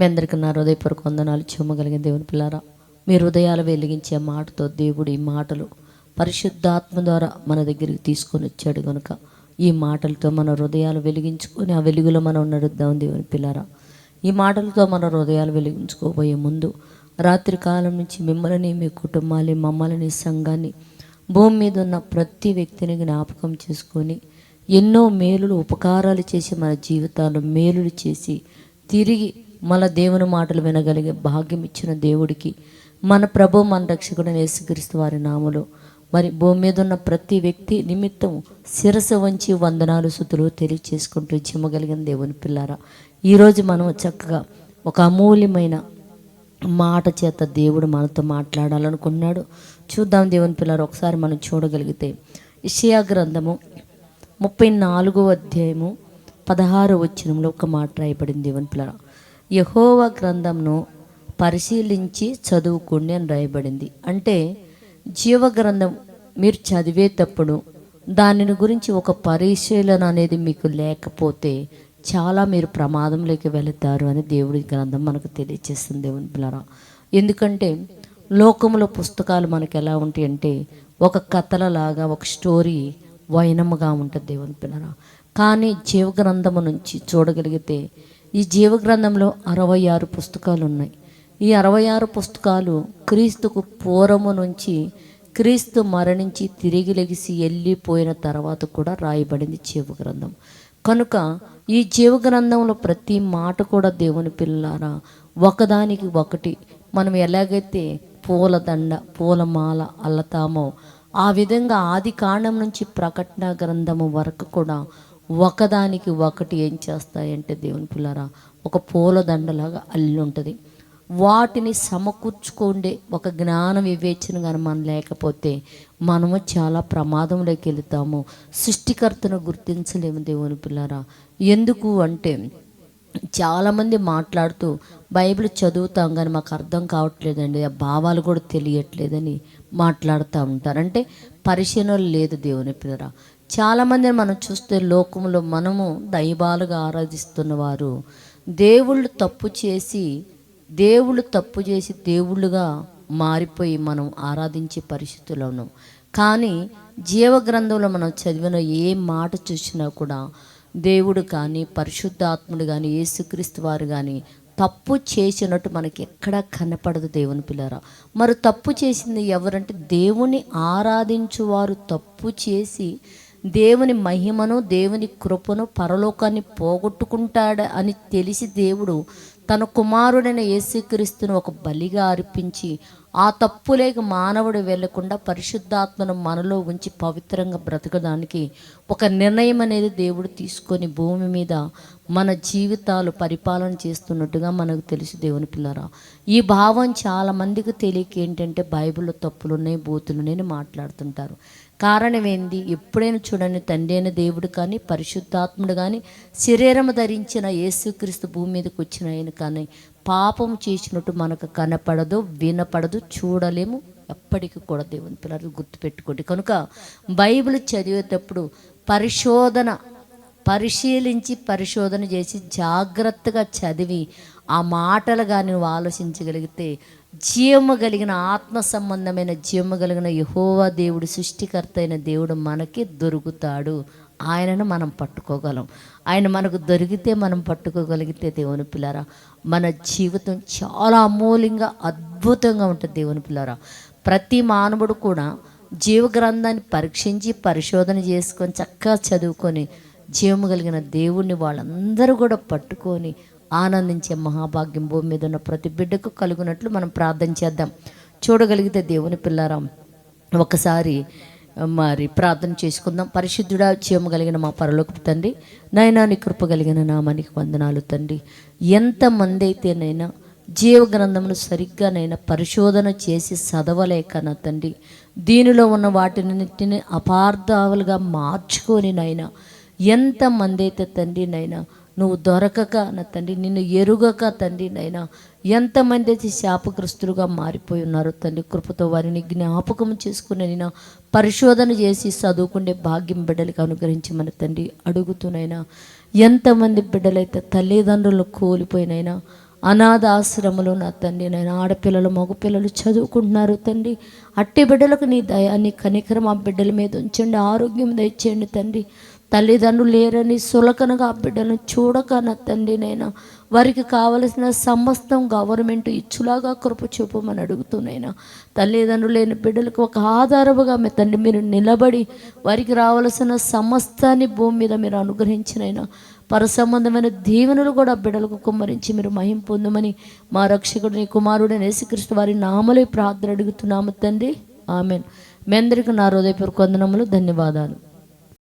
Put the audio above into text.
మీ అందరికీ నా హృదయపూర్వక వందనాలు. చెమ్మగలిగిన దేవుని పిల్లారా మీ హృదయాలు వెలిగించే మాటతో దేవుడు ఈ మాటలు పరిశుద్ధాత్మ ద్వారా మన దగ్గరికి తీసుకొని వచ్చాడు కనుక ఈ మాటలతో మన హృదయాలు వెలిగించుకొని ఆ వెలుగులో మనం నడుద్దాం దేవుని పిల్లారా. ఈ మాటలతో మన హృదయాలు వెలిగించుకోబోయే ముందు రాత్రి కాలం నుంచి మిమ్మల్ని మీ కుటుంబాన్ని మమ్మల్ని సంఘాన్ని భూమి మీద ఉన్న ప్రతి వ్యక్తిని జ్ఞాపకం చేసుకొని ఎన్నో మేలులు ఉపకారాలు చేసి మన జీవితాలు మేలులు చేసి తిరిగి మన దేవుని మాటలు వినగలిగే భాగ్యం ఇచ్చిన దేవుడికి మన ప్రభు మన రక్షకుడు యేసుక్రీస్తు వారి నామలో మరి భూమి మీద ఉన్న ప్రతి వ్యక్తి నిమిత్తం శిరస వంచి వందనాలు సుతులు తెలియచేసుకుంటూ చిమ్మగలిగిన దేవుని పిల్లారా. ఈరోజు మనం చక్కగా ఒక అమూల్యమైన మాట చేత దేవుడు మనతో మాట్లాడాలనుకున్నాడు. చూద్దాం దేవుని పిల్లారు ఒకసారి మనం చూడగలిగితే ఇషయా గ్రంథము ముప్పై నాలుగో అధ్యాయము పదహారు వచ్చినంలో ఒక మాట రాయబడింది దేవుని పిల్లల యహోవ గ్రంథంను పరిశీలించి చదువుకోండి అని రాయబడింది. అంటే జీవ గ్రంథం మీరు చదివేటప్పుడు దానిని గురించి ఒక పరిశీలన అనేది మీకు లేకపోతే చాలా మీరు ప్రమాదంలోకి వెళతారు అని దేవుడి గ్రంథం మనకు తెలియచేస్తుంది దేవుని పిల్లరా ఎందుకంటే లోకంలో పుస్తకాలు మనకు ఎలా ఉంటాయి అంటే ఒక కథలలాగా ఒక స్టోరీ వైనముగా ఉంటుంది దేవుని పిల్లరా కానీ జీవగ్రంథము నుంచి చూడగలిగితే ఈ జీవగ్రంథంలో అరవై ఆరు పుస్తకాలు ఉన్నాయి ఈ అరవై ఆరు పుస్తకాలు క్రీస్తుకు పూర్వము నుంచి క్రీస్తు మరణించి తిరిగి లెగిసి వెళ్ళిపోయిన తర్వాత కూడా రాయబడింది జీవగ్రంథం. కనుక ఈ జీవగ్రంథంలో ప్రతి మాట కూడా దేవుని పిల్లారా ఒకదానికి ఒకటి. మనం ఎలాగైతే పూలదండ పూలమాల అల్లతామో ఆ విధంగా ఆది కాండం నుంచి ప్రకటన గ్రంథము వరకు కూడా ఒకదానికి ఒకటి ఏం చేస్తాయంటే దేవుని పిల్లరా ఒక పూలదండలాగా అల్లి ఉంటుంది వాటిని సమకూర్చుకోండే ఒక జ్ఞాన వివేచన కానీ మనం లేకపోతే మనము చాలా ప్రమాదంలోకి వెళుతాము. సృష్టికర్తను గుర్తించలేము దేవుని పిల్లరా. ఎందుకు అంటే చాలామంది మాట్లాడుతూ బైబిల్ చదువుతాం కానీ మాకు అర్థం కావట్లేదండి ఆ భావాలు కూడా తెలియట్లేదని మాట్లాడుతూ ఉంటారు. అంటే పరిశీలన లేదు దేవుని పిల్లరా. చాలామందిని మనం చూస్తే లోకంలో మనము దైవాలుగా ఆరాధిస్తున్నవారు. దేవుళ్ళు తప్పు చేసి దేవుళ్ళు తప్పు చేసి దేవుళ్ళుగా మారిపోయి మనం ఆరాధించే పరిస్థితుల్లో ఉన్నాం కానీ జీవగ్రంథంలో మనం చదివిన ఏ మాట చూసినా కూడా దేవుడు కానీ పరిశుద్ధాత్ముడు కానీ యేసుక్రీస్తు వారు కానీ తప్పు చేసినట్టు మనకి ఎక్కడా కనపడదు దేవుని పిల్లరా. మరి తప్పు చేసింది ఎవరంటే దేవుని ఆరాధించువారు తప్పు చేసి దేవుని మహిమను దేవుని కృపను పరలోకాన్ని పోగొట్టుకుంటాడు అని తెలిసి దేవుడు తన కుమారుడైన యేసుక్రీస్తును ఒక బలిగా అర్పించి ఆ తప్పులేక మానవుడు వెళ్ళకుండా పరిశుద్ధాత్మను మనలో ఉంచి పవిత్రంగా బ్రతకడానికి ఒక నిర్ణయం అనేది దేవుడు తీసుకొని భూమి మీద మన జీవితాలు పరిపాలన చేస్తున్నట్టుగా మనకు తెలుసు దేవుని పిల్లరా. ఈ భావం చాలా మందికి తెలియక ఏంటంటే బైబిల్లో తప్పులు ఉన్నాయి బూతులు నేను మాట్లాడుతుంటారు. కారణం ఏంది? ఎప్పుడైనా చూడండి తండ్రి అయిన దేవుడు కానీ పరిశుద్ధాత్ముడు కానీ శరీరము ధరించిన యేసుక్రీస్తు భూమి మీదకి వచ్చిన ఆయన కానీ పాపం చేసినట్టు మనకు కనపడదు వినపడదు చూడలేము. ఎప్పటికీ కూడా దేవుని పిల్లలు గుర్తుపెట్టుకోండి. కనుక బైబిల్ చదివేటప్పుడు పరిశోధన పరిశీలించి పరిశోధన చేసి జాగ్రత్తగా చదివి ఆ మాటలు కానీ నువ్వు ఆలోచించగలిగితే జీవము కలిగిన ఆత్మ సంబంధమైన జీవము కలిగిన యహోవా దేవుడు సృష్టికర్త అయిన దేవుడు మనకి దొరుకుతాడు. ఆయనను మనం పట్టుకోగలం. ఆయన మనకు దొరికితే మనం పట్టుకోగలిగితే దేవుని పిల్లరా మన జీవితం చాలా అమూల్యంగా అద్భుతంగా ఉంటుంది దేవుని పిల్లరా. ప్రతి మానవుడు కూడా జీవగ్రంథాన్ని పరీక్షించి పరిశోధన చేసుకొని చక్కగా చదువుకొని జీవము కలిగిన దేవుణ్ణి వాళ్ళందరూ కూడా పట్టుకొని ఆనందించే మహాభాగ్యం భూమి మీద ఉన్న ప్రతి బిడ్డకు కలుగునట్లు మనం ప్రార్థన చేద్దాం. చూడగలిగితే దేవుని పిల్లారా ఒకసారి మరి ప్రార్థన చేసుకుందాం. పరిశుద్ధుడా జీవము కలిగిన మా పరలోకపు తండ్రి నైనా నీ కృప కలిగిన నామానికి వందనాలు తండ్రి. ఎంతమంది అయితేనైనా జీవ గ్రంథమును సరిగ్గానైనా పరిశోధన చేసి చదవలేక నా తండ్రి దీనిలో ఉన్న వాటినిటిని అపార్థాలుగా మార్చుకొని నైనా ఎంతమంది అయితే తండ్రి నైనా నువ్వు దొరకక నా తండ్రి నిన్ను ఎరుగక తండ్రి నైనా ఎంతమంది అయితే శాపగ్రస్తులుగా మారిపోయి ఉన్నారో తండ్రి కృపతో వారిని జ్ఞాపకం చేసుకుని నేను పరిశోధన చేసి చదువుకునే భాగ్యం బిడ్డలకు అనుగ్రహించమని తండ్రి అడుగుతూనైనా ఎంతమంది బిడ్డలైతే తల్లిదండ్రులు కోల్పోయినైనా అనాథ ఆశ్రమంలో నా తండ్రి నేను ఆడపిల్లలు మగపిల్లలు చదువుకుంటున్నారు తండ్రి అట్టి బిడ్డలకు నీ దయాన్ని కనికరం ఆ బిడ్డల మీద ఉంచండి ఆరోగ్యం దయచేయండి తండ్రి తల్లిదండ్రులు లేరని సులకనగా ఆ బిడ్డలను చూడక నా తండ్రి నేను వారికి కావలసిన సమస్తం గవర్నమెంట్ ఇచ్చులాగా కృప చూపమని అడుగుతున్నాయినా తల్లిదండ్రులు లేని బిడ్డలకు ఒక ఆధారముగా మీ తండ్రి మీరు నిలబడి వారికి రావలసిన సమస్తాన్ని భూమి మీద మీరు అనుగ్రహించినైనా పరసంబంధమైన దీవెనలు కూడా బిడ్డలకు కుమ్మరించి మీరు మహిం పొందమని మా రక్షకుడు నీ కుమారుడు యేసుక్రీస్తు వారి నామలే ప్రార్థన అడుగుతున్నాము తండ్రి. ఆమెన్. మీ అందరికీ నా హృదయపూర్వక వందనములు ధన్యవాదాలు.